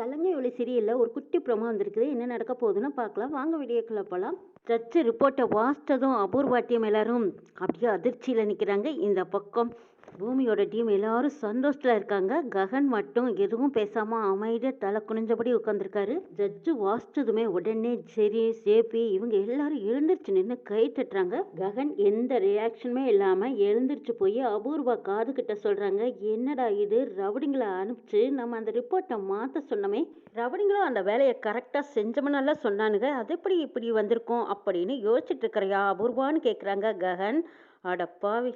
சலங்கை ஒளி சீரியலில் ஒரு குட்டி ப்ரோமோ வந்திருக்குது. என்ன நடக்க போகுதுன்னு பார்க்கலாம். வாங்க வீடியோக்குள்ள போகலாம் சர்ச்சு ரிப்போர்ட்டை வாசித்ததும் அபூர்வாட்டியம் எல்லாரும் அப்படியே அதிர்ச்சியில் நிற்கிறாங்க இந்த பக்கம் பூமியோட டீம் எல்லாரும் சந்தோஷத்தில் இருக்காங்க. ககன் மட்டும் எதுவும் பேசாமல் அமைதியாக தலை குனிஞ்சபடி உட்காந்துருக்காரு ஜட்ஜு வாசிச்சதுமே உடனே சரி சேபி இவங்க எல்லாரும் எழுந்திருச்சு நின்று கை தட்டுறாங்க. ககன் எந்த ரியாக்ஷனுமே இல்லாமல் எழுந்திருச்சு போய் அபூர்வா காது கிட்ட சொல்கிறாங்க என்னடா இது? ரவுடிங்களை அனுப்பிச்சு நம்ம அந்த ரிப்போர்ட்டை மாற்ற சொன்னோமே. ரவுடிங்களும் அந்த வேலையை கரெக்டாக செஞ்சமனால சொன்னானுங்க. அது எப்படி இப்படி வந்திருக்கோம் அப்படின்னு யோசிச்சுட்டு இருக்கிறையா? அபூர்வான்னு கேட்குறாங்க ககன். அடப்பாவி.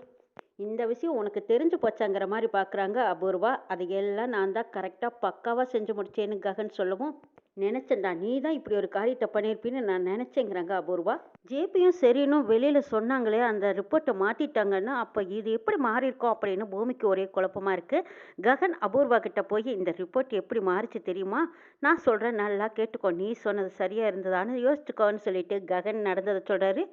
இந்த விஷயம் உனக்கு தெரிஞ்சு போச்சாங்கிற மாதிரி பார்க்குறாங்க அபூர்வா. அது எல்லாம் நான் தான் கரெக்டாக பக்காவாக செஞ்சு முடிச்சேன்னு ககன் சொல்லவும் நினச்சேன்டா நீ தான் இப்படி ஒரு காரியத்தை பண்ணியிருப்பின்னு நான் நினச்சேங்கிறாங்க அபூர்வா. ஜேபியும் சரின்னு வெளியில் சொன்னாங்களே அந்த ரிப்போர்ட்டை மாற்றிட்டாங்கன்னு அப்போ இது எப்படி மாறிருக்கோம் அப்படின்னு பூமிக்கு ஒரே குழப்பமாக இருக்குது ககன் அபூர்வா கிட்ட போய் இந்த ரிப்போர்ட் எப்படி மாறிச்சு தெரியுமா? நான் சொல்கிறேன் நல்லா கேட்டுக்கோ நீ சொன்னது சரியாக இருந்ததான்னு யோசிச்சுக்கோன்னு சொல்லிட்டு ககன் நடந்ததை சொல்கிறாரு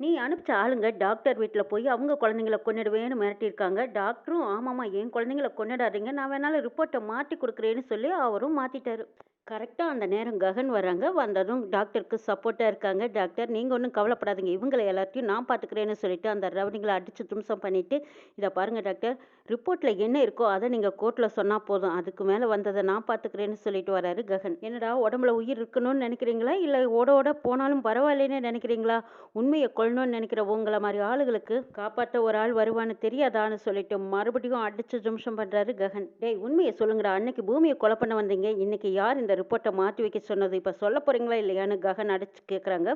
நீ அனுப்பிச்ச ஆளுங்க டாக்டர் வீட்டில் போய் அவங்க குழந்தைங்கள கொண்டுடுவேன்னு மிரட்டியிருக்காங்க. டாக்டரும் ஆமாம்மா என் குழந்தைங்கள கொண்டுடாதீங்க நான் வேணாலும் ரிப்போர்ட்டை மாற்றி கொடுக்குறேன்னு சொல்லி அவரும் மாற்றிட்டாரு கரெக்டாக அந்த நேரம் ககன் வராங்க. வந்ததும் டாக்டருக்கு சப்போர்ட்டாக இருக்காங்க. டாக்டர் நீங்கள் ஒன்றும் கவலைப்படாதீங்க. இவங்களை எல்லாத்தையும் நான் பார்த்துக்கிறேன்னு சொல்லிட்டு அந்த ரவுடிங்களை அடித்து தும்சம் பண்ணிவிட்டு இதை பாருங்கள் டாக்டர் ரிப்போர்ட்டில் என்ன இருக்கோ அதை நீங்கள் கோர்ட்டில் சொன்னால் போதும். அதுக்கு மேலே வந்ததை நான் பார்த்துக்கிறேன்னு சொல்லிட்டு வராரு ககன். என்னடா உடம்புல உயிர் இருக்கணும்னு நினைக்கிறீங்களா? இல்லை ஓட ஓட போனாலும் பரவாயில்லைன்னு நினைக்கிறீங்களா? உண்மையை கொள்ளணும்னு நினைக்கிற உங்களை மாதிரி ஆளுகளுக்கு காப்பாற்ற ஒரு ஆள் வருவான்னு தெரியாதான்னு சொல்லிட்டு மறுபடியும் அடித்து ஜும்சம் பண்ணுறாரு ககன். டேய் உண்மையை சொல்லுங்கடா. அன்னைக்கு பூமியை கொலை பண்ண வந்தீங்க. இன்னைக்கு யார் இந்த ரிப்போர்ட்டை மாற்றி வைக்க சொன்னது. இப்போ சொல்ல போகிறீங்களா இல்லையான்னு ககன் அடிச்சு கேட்குறாங்க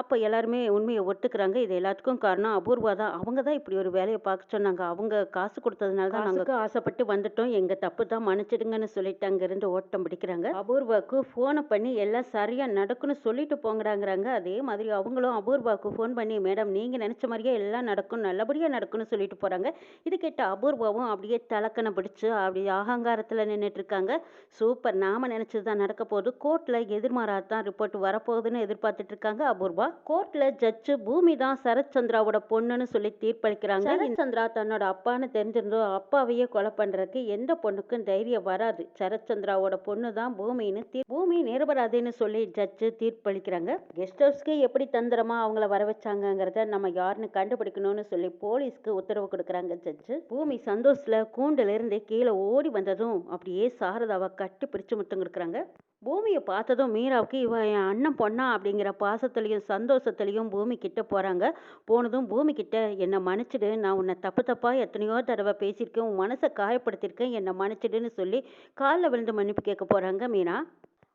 அப்போ எல்லாருமே உண்மையை ஒத்துக்கிறாங்க. இது எல்லாத்துக்கும் காரணம் அபூர்வா தான். அவங்க தான் இப்படி ஒரு வேலையை பார்க்க சொன்னாங்க. அவங்க காசு கொடுத்ததுனால தான் நாங்கள் ஆசைப்பட்டு வந்துட்டோம். எங்கள் தப்பு தான் மன்னிச்சிடுங்கன்னு சொல்லிட்டு அங்கேருந்து ஓட்டம் பிடிக்கிறாங்க. அபூர்வாவுக்கு ஃபோனை பண்ணி எல்லாம் சரியாக நடக்குன்னு சொல்லிட்டு போங்கடாங்கிறாங்க. அதே மாதிரி அவங்களும் அபூர்வாவுக்கு ஃபோன் பண்ணி மேடம் நீங்கள் நினச்ச மாதிரியே எல்லாம் நடக்கும். நல்லபடியாக நடக்கும்னு சொல்லிட்டு போகிறாங்க இது கேட்ட அபூர்வாவும் அப்படியே தலக்கணை பிடிச்சி அப்படி அகங்காரத்தில் நின்றுட்டு இருக்காங்க. சூப்பர். நாம நினச்சது தான் நடக்க போகுது கோர்ட்டில் எதிர்மாறாக தான் ரிப்போர்ட் வரப்போகுதுன்னு எதிர்பார்த்துட்டு இருக்காங்க அபூர்வா. கோர்ட்டில் ஜட்ஜு பூமி தான் சரத்சந்திராவோட பொண்ணுன்னு சொல்லி தீர்ப்பளிக்கிறாங்க. சந்திரா தன்னோட அப்பான்னு தெரிஞ்சிருந்தோ அப்பாவையே கொலை பண்ணுறதுக்கு எந்த பொண்ணுக்கும் தைரியம் வராது. சரத்சந்திராவோட பொண்ணு தான் பூமின்னு தீ பூமி நிரபராதுன்னு சொல்லி ஜட்ஜு தீர்ப்பளிக்கிறாங்க. கெஸ்ட் ஹவுஸ்க்கு எப்படி தந்திரமா அவங்கள வர வச்சாங்கங்கிறத நம்ம யாருன்னு கண்டுபிடிக்கணும்னு சொல்லி போலீஸ்க்கு உத்தரவு கொடுக்குறாங்க ஜட்ஜு பூமி சந்தோஷத்தில் கூண்டிலிருந்து கீழே ஓடி வந்ததும் அப்படியே சாரதாவை கட்டி பிடிச்சு முத்தம் கொடுக்குறாங்க. பூமியை பார்த்ததும் மீராவுக்கு இவ என் அண்ணன் பொண்ணா அப்படிங்கிற பாசத்துலேயும் சந்தோஷத்துலேயும் பூமி கிட்ட போகிறாங்க போனதும் பூமி கிட்ட என்னை மன்னிச்சிடு. நான் உன்னை தப்பு தப்பாக எத்தனையோ தடவை பேசியிருக்கேன். உன் மனசை காயப்படுத்தியிருக்கேன். என்னை மன்னிச்சிடுன்னு சொல்லி காலில் விழுந்து மன்னிப்பு கேட்க போகிறாங்க மீனா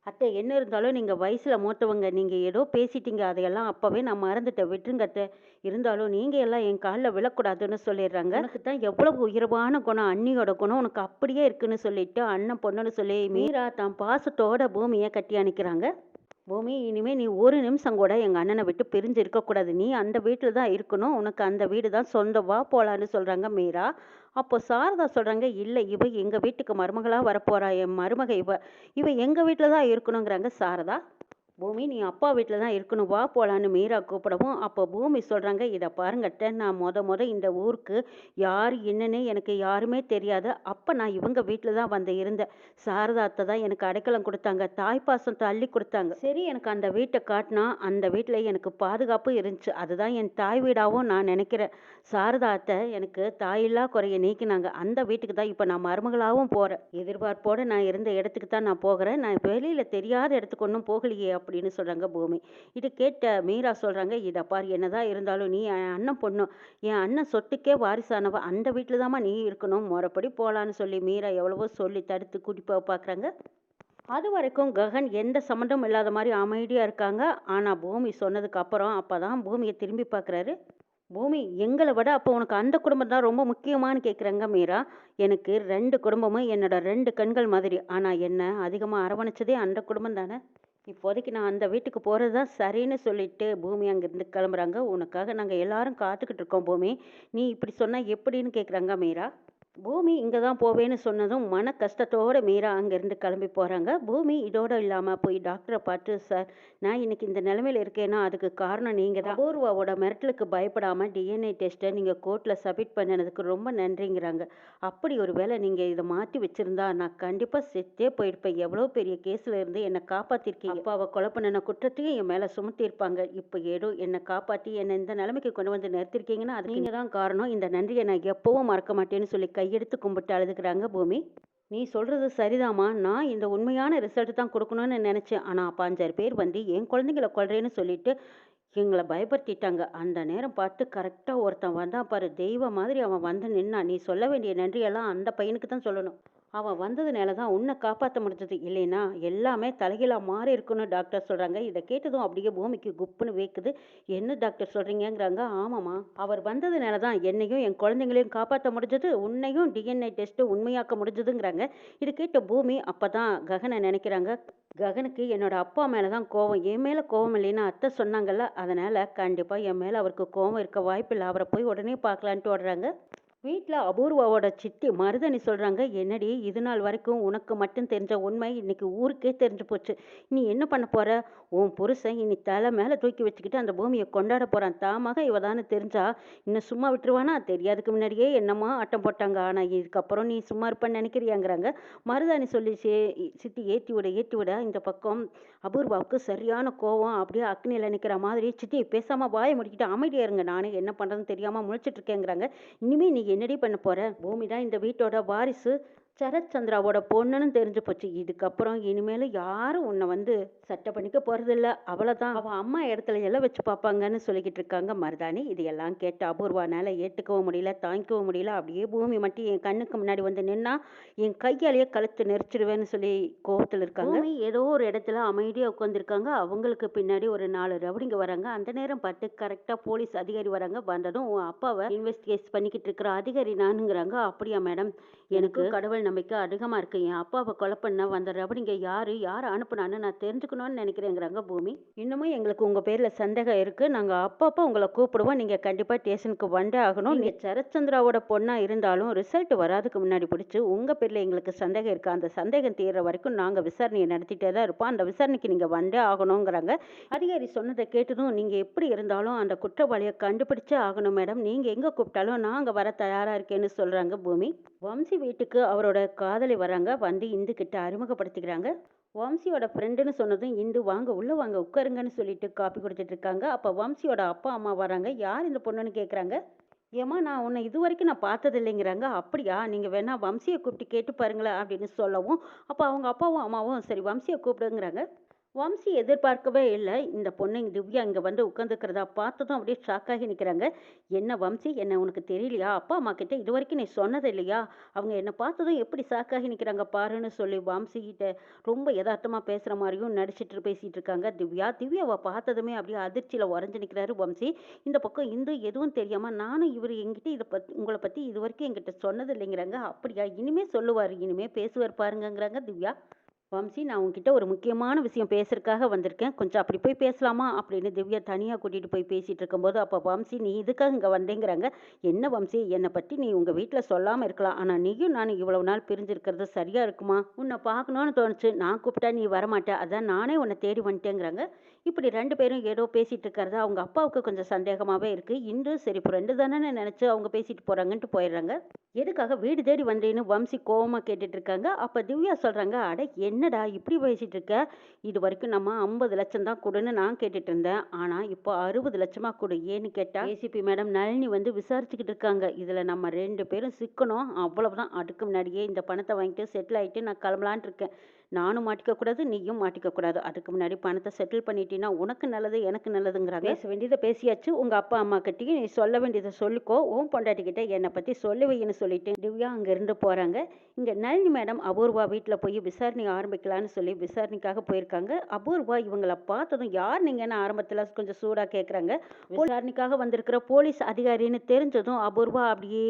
அத்தை என்ன இருந்தாலும் நீங்கள் வயசில் மூத்தவங்க நீங்கள் ஏதோ பேசிட்டீங்க அதையெல்லாம் அப்போவே நான் மறந்துட்டேன். விட்டுருங்க அத்தை. இருந்தாலும் நீங்கள் எல்லாம் என் காலில் விழக்கூடாதுன்னு சொல்லிடுறாங்க. எனக்கு தான் எவ்வளவு உயர்வான குணம் அண்ணியோட குணம் உனக்கு அப்படியே இருக்குன்னு சொல்லிட்டு அண்ணன் பொண்ணுன்னு சொல்லி மீரா தான் பாசத்தோட பூமியை கட்டி அணைக்கிறாங்க. பூமி இனிமேல் நீ ஒரு நிமிஷம் கூட எங்கள் அண்ணனை விட்டு பிரிஞ்சு இருக்கக்கூடாது நீ அந்த வீட்டில் தான் இருக்கணும். உனக்கு அந்த வீடு தான் சொந்தம். வா போகலான்னு சொல்கிறாங்க மீரா. அப்போ சாரதா சொல்கிறாங்க இல்லை இவ எங்கள் வீட்டுக்கு மருமகளாக வரப்போறா என் மருமக இவ இவ எங்கள் வீட்டில் தான் இருக்கணுங்கிறாங்க சாரதா. பூமி நீ அப்பா வீட்டில் தான் இருக்கணும். வா போகலான்னு மீரா கூப்பிடவும் அப்போ பூமி சொல்கிறாங்க இதை பாருங்கட்ட நான் மொத மொத இந்த ஊருக்கு யார் என்னன்னு எனக்கு யாருமே தெரியாது. அப்போ நான் இவங்க வீட்டில் தான் வந்து இருந்தேன். சாரதா அத்தை தான் எனக்கு அடைக்கலம் கொடுத்தாங்க தாய்ப்பாசம் தள்ளி கொடுத்தாங்க. சரி எனக்கு அந்த வீட்டை காட்டினா அந்த வீட்டில் எனக்கு பாதுகாப்பு இருந்துச்சு. அதுதான் என் தாய் வீடாகவும் நான் நினைக்கிறேன். சாரதா அத்தை எனக்கு தாயில்லா குறைய நீக்கினாங்க. அந்த வீட்டுக்கு தான் இப்போ நான் மருமகளாகவும் போகிறேன் எதிர்பார்ப்போடு நான் இருந்த இடத்துக்கு தான் நான் போகிறேன். நான் வெளியில் தெரியாத இடத்துக்கு ஒன்றும் போகலையே அப்படின்னு சொல்கிறாங்க பூமி. இது கேட்ட மீரா சொல்கிறாங்க இதை பார் என்னதான் இருந்தாலும் நீ என் அண்ணன் பொண்ணு. என் அண்ணன் சொத்துக்கே வாரிசானவ. அந்த வீட்டில் தாம்மா நீ இருக்கணும். முறைப்படி போகலான்னு சொல்லி மீரா எவ்வளவோ சொல்லி தடுத்து கூட்டி பார்க்குறாங்க அது வரைக்கும் ககன் எந்த சம்மந்தமும் இல்லாத மாதிரி அமைதியாக இருக்காங்க. ஆனால் பூமி சொன்னதுக்கு அப்புறம் அப்போ தான் பூமியை திரும்பி பார்க்குறாரு பூமி எங்களை விட அப்போ உனக்கு அந்த குடும்பம் தான் ரொம்ப முக்கியமானு கேட்குறாங்க மீரா. எனக்கு ரெண்டு குடும்பமும் என்னோட ரெண்டு கண்கள் மாதிரி. ஆனால் என்ன அதிகமாக அரவணைச்சதே அந்த குடும்பம் தானே? இப்போதைக்கு நான் அந்த வீட்டுக்கு போகிறது தான் சரின்னு சொல்லிட்டு பூமி அங்கேருந்து கிளம்புறாங்க. உனக்காக நாங்கள் எல்லாரும் காத்துக்கிட்டு இருக்கோம் பூமி. நீ இப்படி சொன்னால் எப்படின்னு கேட்குறாங்க மீரா பூமி இங்கே தான் போவேன்னு சொன்னதும் மன கஷ்டத்தோடு மீரா அங்கேருந்து கிளம்பி போகிறாங்க பூமி இதோட இல்லாமல் போய் டாக்டரை பார்த்து சார் நான் இன்னைக்கு இந்த நிலமையில இருக்கேன்னா அதுக்கு காரணம் நீங்கள் தான். அபூர்வாவோட மிரட்டலுக்கு பயப்படாமல் டிஎன்ஏ டெஸ்ட்டை நீங்கள் கோர்ட்டில் சப்மிட் பண்ணினதுக்கு ரொம்ப நன்றிங்கிறாங்க. அப்படி ஒரு வேளை நீங்கள் இதை மாற்றி வச்சுருந்தா நான் கண்டிப்பாக செத்தே போயிருப்பேன். எவ்வளோ பெரிய கேஸில் இருந்து என்னை காப்பாற்றிருக்கீங்க அப்பாவை கொலை பண்ணின குற்றத்தையும் என் மேலே சுமத்தியிருப்பாங்க. இப்போ ஏதோ என்னை காப்பாற்றி என்னை இந்த நிலைமைக்கு கொண்டு வந்து நிறுத்திருக்கீங்கன்னா அது நீங்கள் தான் காரணம். இந்த நன்றியை நான் எப்போவும் மறக்க மாட்டேன்னு சொல்லி கையெடுத்து கும்பிட்டு அழுதுகிறாங்க பூமி. நீ சொல்கிறது சரிதாம்மா. நான் இந்த உண்மையான ரிசல்ட் தான் கொடுக்கணும்னு நினச்சேன். ஆனால் அப்போ அஞ்சாறு பேர் வந்து என் குழந்தைங்கள கொள்றேன்னு சொல்லிட்டு எங்களை பயப்படுத்திட்டாங்க. அந்த நேரம் பார்த்து கரெக்டாக ஒருத்தன் வந்தான் பாரு. தெய்வம் மாதிரி அவன் வந்து நின்னான். நீ சொல்ல வேண்டிய நன்றியெல்லாம் அந்த பையனுக்கு தான் சொல்லணும். அவன் வந்ததுனால தான் உன்னை காப்பாற்ற முடிஞ்சது. இல்லைன்னா எல்லாமே தலைகீழாக மாறி இருக்குன்னு டாக்டர் சொல்கிறாங்க இதை கேட்டதும் அப்படியே பூமிக்கு குப்புன்னு வேக்குது. என்ன டாக்டர் சொல்கிறீங்கங்கிறாங்க ஆமாம்மா. அவர் வந்ததுனால தான் என்னையும் என் குழந்தைங்களையும் காப்பாற்ற முடிஞ்சது. உன்னையும் டிஎன்ஏ டெஸ்ட்டு உண்மையாக்க முடிஞ்சதுங்கிறாங்க. இது கேட்ட பூமி அப்போ தான் ககனை நினைக்கிறாங்க. ககனுக்கு என்னோட அப்பா மேலே தான் கோவம். என் மேலே கோவம் இல்லைன்னு அத்தை சொன்னாங்கல்ல. அதனால் கண்டிப்பாக என் மேலே அவருக்கு கோவம் இருக்க வாய்ப்பில்லை அவரை போய் உடனே பார்க்கலான்ட்டு ஓடுறாங்க. வீட்டில் அபூர்வாவோட சித்தி மருதனி சொல்கிறாங்க என்னடி இது நாள் வரைக்கும் உனக்கு மட்டும் தெரிஞ்ச உண்மை இன்னைக்கு ஊருக்கே தெரிஞ்சு போச்சு. நீ என்ன பண்ண போகிற உன் புருஷன் இனி தலை மேலே தூக்கி வச்சுக்கிட்டு அந்த பூமியை கொண்டாட போகிறான் தாமாக இவ தானே தெரிஞ்சா இன்னும் சும்மா விட்டுருவானா? தெரியாதுக்கு முன்னாடியே என்னமா ஆட்டம் போட்டாங்க. ஆனால் இதுக்கப்புறம் நீ சும்மா இருப்பேன்னு நினைக்கிறியாங்கிறாங்க. மருதாணி சொல்லி சே சித்தி ஏற்றி விட ஏற்றி விட. இந்த பக்கம் அபூர்வாவுக்கு சரியான கோவம். அப்படியே அக்னியில் நிற்கிற மாதிரி சித்தி பேசாமல் வாயை முடிக்கிட்டு அமைதியா இருங்க. நானே என்ன பண்ணுறதுன்னு தெரியாமல் முழிச்சிட்டு இனிமேல் நீ என்னடி பண்ண போற? பூமி தான் இந்த வீட்டோட வாரிசு. சரத்சந்திராவோட பொண்ணுன்னு தெரிஞ்சு போச்சு. இதுக்கப்புறம் இனிமேல் யாரும் உன்னை வந்து சட்டை பண்ணிக்க போகிறதில்ல அவ்வளோதான் அவள் அம்மா இடத்துல எல்லாம் வச்சு பார்ப்பாங்கன்னு சொல்லிக்கிட்டு இருக்காங்க. மருதாணி இது எல்லாம் கேட்டு அபூர்வானால ஏற்றுக்கவும் முடியல தாங்கிக்கவும் முடியல. அப்படியே பூமி மட்டும் என் கண்ணுக்கு முன்னாடி வந்து நின்னா என் கையாலேயே கழுத்து நெரிச்சிடுவேன்னு சொல்லி கோவத்தில் இருக்காங்க. ஏதோ ஒரு இடத்துல அமைதியாக உட்காந்துருக்காங்க அவங்களுக்கு பின்னாடி ஒரு நாலு ரவுடிங்க வராங்க. அந்த நேரம் பார்த்து கரெக்டாக போலீஸ் அதிகாரி வராங்க. வந்ததும் உன் அப்பாவை இன்வெஸ்டிகேட் பண்ணிக்கிட்டு இருக்கிற அதிகாரி நானுங்கிறாங்க. அப்படியா மேடம் எனக்கு கடவுள் நம்பிக்கை அதிகமாக இருக்கு. என் அப்பாவை கொலை பண்ண வந்த ரவுடிங்க யாரு? யார் அனுப்புனான்னு நான் தெரிஞ்சுக்கணும்னு நினைக்கிறேங்கிறாங்க பூமி. இன்னமும் எங்களுக்கு உங்கள் பேரில் சந்தேகம் இருக்குது நாங்கள் அப்பப்போ உங்களை கூப்பிடுவோம். நீங்கள் கண்டிப்பாக ஸ்டேஷனுக்கு வந்தே ஆகணும். நீங்கள் சரத்சந்திராவோட பொண்ணாக இருந்தாலும் ரிசல்ட் வராதுக்கு முன்னாடி பிடிச்சி உங்கள் பேரில் எங்களுக்கு சந்தேகம் இருக்குது அந்த சந்தேகம் தீர்ற வரைக்கும் நாங்கள் விசாரணையை நடத்திட்டே தான் இருப்போம். அந்த விசாரணைக்கு நீங்கள் வந்தே ஆகணுங்கிறாங்க. அதிகாரி சொன்னதை கேட்டதும் நீங்கள் எப்படி இருந்தாலும் அந்த குற்றவாளியை கண்டுபிடிச்சே ஆகணும் மேடம். நீங்கள் எங்கே கூப்பிட்டாலும் நாங்கள் வர தயாராக இருக்கேன்னு சொல்கிறாங்க பூமி. வம்சி வீட்டுக்கு அவரோட காதலி வராங்க வந்து இந்து கிட்ட அறிமுகப்படுத்திக்கிறாங்க. வம்சியோட ஃப்ரெண்டுன்னு சொன்னதும் இந்து வாங்க உள்ளே வாங்க உட்காருங்கன்னு சொல்லிட்டு காப்பி கொடுத்துட்டு இருக்காங்க அப்போ வம்சியோட அப்பா அம்மா வராங்க. யார் இந்த பொண்ணுன்னு கேட்குறாங்க ஏம்மா நான் உன்னை இது வரைக்கும் நான் பார்த்தது இல்லைங்கிறாங்க அப்படியா? நீங்கள் வேணா வம்சியை கூப்பிட்டு கேட்டு பாருங்களேன் அப்படின்னு சொல்லவும் அப்போ அவங்க அப்பாவும் அம்மாவும் சரி வம்சியை கூப்பிடுங்கிறாங்க. வம்சி எதிர்பார்க்கவே இல்லை. இந்த பொண்ணு திவ்யா இங்கே வந்து உட்காந்துக்கிறதா பார்த்ததும் அப்படியே ஷாக்காகி நிற்கிறாங்க என்ன வம்சி? என்ன உனக்கு தெரியலையா? அப்பா அம்மா கிட்ட இது வரைக்கும் நீ சொன்னது இல்லையா? அவங்க என்னை பார்த்ததும் எப்படி ஷாக்காகி நிற்கிறாங்க பாருன்னு சொல்லி வம்சி கிட்ட ரொம்ப யதார்த்தமாக பேசுகிற மாதிரியும் நடிச்சிட்டு பேசிகிட்டு இருக்காங்க திவ்யா. திவ்யாவை பார்த்ததுமே அப்படியே அதிர்ச்சியில் உறைஞ்சு நிற்கிறாரு வம்சி. இந்த பக்கம் இந்து எதுவும் தெரியாமல் நானும் இவர் எங்கிட்ட இதை பற்றி உங்களை பற்றி இது வரைக்கும் எங்கிட்ட சொன்னது இல்லைங்கிறாங்க. அப்படியா? இனிமே சொல்லுவார். இனிமே பேசுவார் பாருங்கங்கிறாங்க திவ்யா. வம்சி நான் உங்ககிட்ட ஒரு முக்கியமான விஷயம் பேசுறதுக்காக வந்திருக்கேன். கொஞ்சம் அப்படி போய் பேசலாமா? அப்படின்னு திவ்யா தனியாக கூட்டிகிட்டு போய் பேசிகிட்டு இருக்கும்போது அப்போ வம்சி நீ இதுக்காக இங்கே வந்தேங்கிறாங்க? என்ன வம்சி? என்னை பற்றி நீ உங்கள் வீட்டில் சொல்லாமல் இருக்கலாம். ஆனால் நீயும் நான் இவ்வளவு நாள் பிரிஞ்சிருக்கிறது சரியாக இருக்குமா? உன்னை பார்க்கணுன்னு தோணுச்சு. நான் கூப்பிட்டா நீ வரமாட்டேன் அதான் நானே உன்னை தேடி வந்துட்டேங்கிறாங்க. இப்படி ரெண்டு பேரும் ஏதோ பேசிகிட்டு இருக்கிறது அவங்க அப்பாவுக்கு கொஞ்சம் சந்தேகமாகவே இருக்குது இன்று சரி இப்போ ரெண்டு தானே நினச்சி அவங்க பேசிட்டு போகிறாங்கன்ட்டு போயிடுறாங்க. எதுக்காக வீடு தேடி வந்தேன்னு? வம்சி கோவமாக கேட்டுட்ருக்காங்க அப்போ திவ்யா சொல்கிறாங்க அட என்னடா இப்படி பேசிட்டு இருக்க? இது வரைக்கும் நம்ம ஐம்பது லட்சம் தான் கொடுன்னு நான் கேட்டுட்டு இருந்தேன். ஆனால் இப்போ அறுபது லட்சமாக கொடு ஏன்னு கேட்டால் ஏசிபி மேடம் நளினி வந்து விசாரிச்சுக்கிட்டு இருக்காங்க. இதில் நம்ம ரெண்டு பேரும் சிக்கணும். அவ்வளவுதான். அதுக்கு முன்னாடியே இந்த பணத்தை வாங்கிட்டு செட்டில் ஆகிட்டு நான் கிளம்பலான் இருக்கேன். நானும் மாட்டிக்கக்கூடாது நீயும் மாட்டிக்கக்கூடாது அதுக்கு முன்னாடி பணத்தை செட்டில் பண்ணிட்டீங்கன்னா உனக்கு நல்லது எனக்கு நல்லதுங்கிறாங்க. பேச வேண்டியதை பேசியாச்சு. உங்கள் அப்பா அம்மா கிட்டேயும் நீ சொல்ல வேண்டியதை சொல்லிக்கோ. உன் பொண்டாட்டிக்கிட்ட என்னை பற்றி சொல்லி வைன்னு சொல்லிட்டு திவ்யா அங்கேருந்து போகிறாங்க இங்கே நளினி மேடம் அபூர்வா வீட்டில் போய் விசாரணை ஆரம்பிக்கலான்னு சொல்லி விசாரணைக்காக போயிருக்காங்க. அபூர்வா இவங்களை பார்த்ததும் யார் நீங்கன்னு ஆரம்பத்தில் கொஞ்சம் சூடாக கேட்குறாங்க விசாரணைக்காக வந்திருக்கிற போலீஸ் அதிகாரின்னு தெரிஞ்சதும் அபூர்வா அப்படியே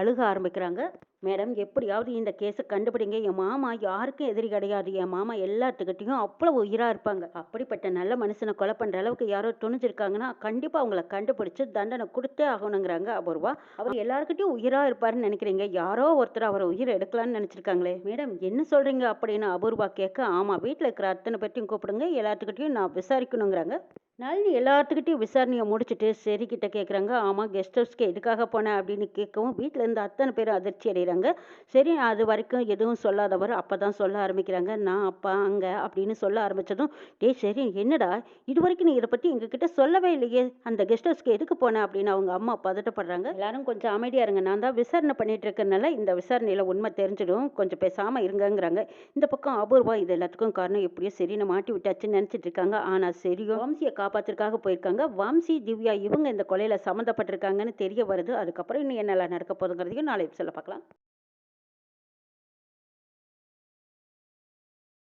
அழுக ஆரம்பிக்கிறாங்க. மேடம் எப்படியாவது இந்த கேஸை கண்டுபிடிங்க. என் மாமா யாருக்கும் எதிரி கிடையாது. என் மாமா எல்லாத்துக்கிட்டையும் அவ்வளோ உயிராக இருப்பாங்க. அப்படிப்பட்ட நல்ல மனுஷனை கொலை பண்ணுற அளவுக்கு யாரோ துணிஞ்சிருக்காங்கன்னா கண்டிப்பாக அவங்கள கண்டுபிடிச்சு தண்டனை கொடுத்தே ஆகணுங்கிறாங்க அபூர்வா. அவர் எல்லாருக்கிட்டையும் உயிராக இருப்பாருன்னு நினைக்கிறீங்க. யாரோ ஒருத்தர் அவரை உயிர் எடுக்கலான்னு நினச்சிருக்காங்களே. மேடம் என்ன சொல்கிறீங்க அப்படின்னு அபூர்வா கேட்க ஆமாம் வீட்டில் இருக்கிற அத்தனை பேர்த்தையும் கூப்பிடுங்க. எல்லாத்துக்கிட்டையும் நான் விசாரிக்கணுங்கிறாங்க. நளினி எல்லாத்துக்கிட்டையும் விசாரணையை முடிச்சுட்டு சரி கிட்ட கேட்குறாங்க ஆமாம் கெஸ்ட் ஹவுஸ்க்கு எதுக்காக போனேன் அப்படின்னு கேட்கவும் வீட்டில் இருந்து அத்தனை பேரும் அதிர்ச்சி அடைகிறாங்க சரி அது வரைக்கும் எதுவும் சொல்லாதவர் அப்போ தான் சொல்ல ஆரம்பிக்கிறாங்க. நான் அப்பா அங்கே அப்படின்னு சொல்ல ஆரம்பித்ததும் டேய் சரி என்னடா? இது வரைக்கும் நீ இதை பற்றி எங்ககிட்ட சொல்லவே இல்லையே. அந்த கெஸ்ட் ஹவுஸ்க்கு எதுக்கு போனேன் அப்படின்னு அவங்க அம்மா பதட்டப்படுறாங்க. எல்லாரும் கொஞ்சம் அமைதியாக இருங்க. நான் தான் விசாரணை பண்ணிட்டு இருக்கறனால இந்த விசாரணையில் உண்மை தெரிஞ்சிடும். கொஞ்சம் பேசாமல் இருங்கங்கிறாங்க. இந்த பக்கம் அபூர்வா இது எல்லாத்துக்கும் காரணம் எப்படியோ நான் மாட்டி விட்டாச்சுன்னு நினச்சிட்டு இருக்காங்க. ஆனால் சரியோ? வம்சியை காப்பாத்துறதுக்காக போயிருக்காங்க. வம்சி திவ்யா இவங்க இந்த கொலையில் சம்மந்தப்பட்டிருக்காங்கன்னு தெரிய வருது. அதுக்கப்புறம் இன்னும் என்னெல்லாம் நடக்க போதுங்கிறதையும் நாளை சொல்ல பார்க்கலாம்.